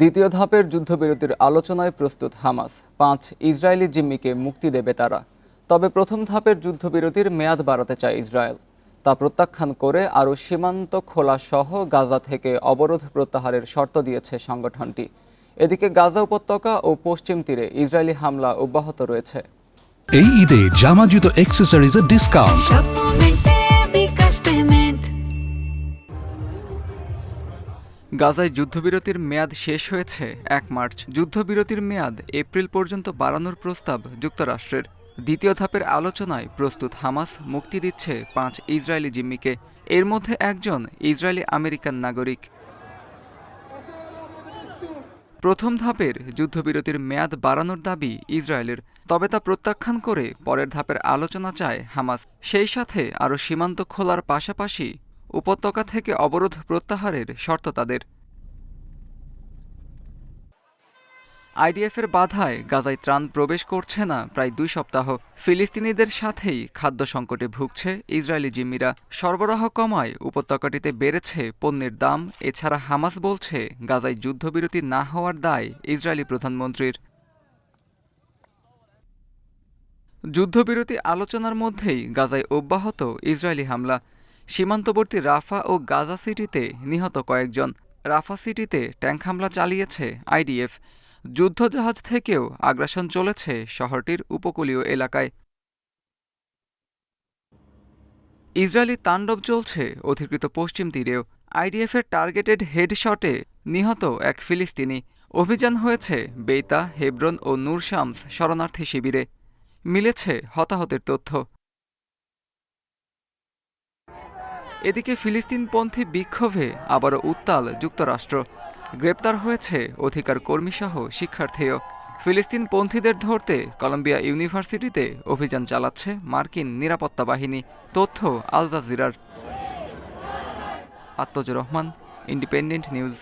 দ্বিতীয় ধাপের যুদ্ধবিরতির আলোচনায় প্রস্তুত হামাস। পাঁচ ইসরায়েলি জিম্মিকে মুক্তি দেবে তারা। তবে প্রথম ধাপের যুদ্ধবিরতির মেয়াদ বাড়াতে চায় ইসরায়েল। তা প্রত্যাখ্যান করে আরও সীমান্ত খোলা সহ গাজা থেকে অবরোধ প্রত্যাহারের শর্ত দিয়েছে সংগঠনটি। এদিকে গাজা উপত্যকা ও পশ্চিম তীরে ইসরায়েলি হামলা অব্যাহত রয়েছে। এই ঈদে জামা জুতো অ্যাক্সেসরিজের ডিসকাউন্ট গাজায় যুদ্ধবিরতির মেয়াদ শেষ হয়েছে এক মার্চ। যুদ্ধবিরতির মেয়াদ এপ্রিল পর্যন্ত বাড়ানোর প্রস্তাব যুক্তরাষ্ট্রের। দ্বিতীয় ধাপের আলোচনায় প্রস্তুত হামাস মুক্তি দিচ্ছে পাঁচ ইসরায়েলি জিম্মিকে। এর মধ্যে একজন ইসরায়েলি আমেরিকান নাগরিক। প্রথম ধাপের যুদ্ধবিরতির মেয়াদ বাড়ানোর দাবি ইসরায়েলের, তবে তা প্রত্যাখ্যান করে পরের ধাপের আলোচনা চায় হামাস। সেই সাথে আরও সীমান্ত খোলার পাশাপাশি উপত্যকা থেকে অবরোধ প্রত্যাহারের শর্ত তাদের। আইডিএফের বাধায় গাজায় ত্রাণ প্রবেশ করছে না প্রায় দুই সপ্তাহ। ফিলিস্তিনিদের সাথেই খাদ্য সংকটে ভুগছে ইসরায়েলি জিম্মিরা। সরবরাহ কমায় উপত্যকাটিতে বেড়েছে পণ্যের দাম, এছাড়া হামাস বলছে গাজায় যুদ্ধবিরতি না হওয়ার দায় ইসরায়েলি প্রধানমন্ত্রীর। যুদ্ধবিরতি আলোচনার মধ্যেই গাজায় অব্যাহত ইসরায়েলি হামলা। সীমান্তবর্তী রাফা ও গাজা সিটিতে নিহত কয়েকজন। রাফা সিটিতে ট্যাঙ্ক হামলা চালিয়েছে আইডিএফ। যুদ্ধজাহাজ থেকেও আগ্রাসন চলেছে শহরটির উপকূলীয় এলাকায়। ইসরায়েলি তাণ্ডব চলছে অধিকৃত পশ্চিম তীরেও। আইডিএফের টার্গেটেড হেডশটে নিহত এক ফিলিস্তিনি। অভিযান হয়েছে বেইতা, হেব্রন ও নূর শামস শরণার্থী শিবিরে। মিলেছে হতাহতের তথ্য। এদিকে ফিলিস্তিনপন্থী বিক্ষোভে আবারও উত্তাল যুক্তরাষ্ট্র। গ্রেপ্তার হয়েছে অধিকার কর্মীসহ শিক্ষার্থীও। ফিলিস্তিনপন্থীদের ধরতে কলম্বিয়া ইউনিভার্সিটিতে অভিযান চালাচ্ছে মার্কিন নিরাপত্তা বাহিনী, তথ্য আল জাজিরার। Atmaj Rahman, Independent news.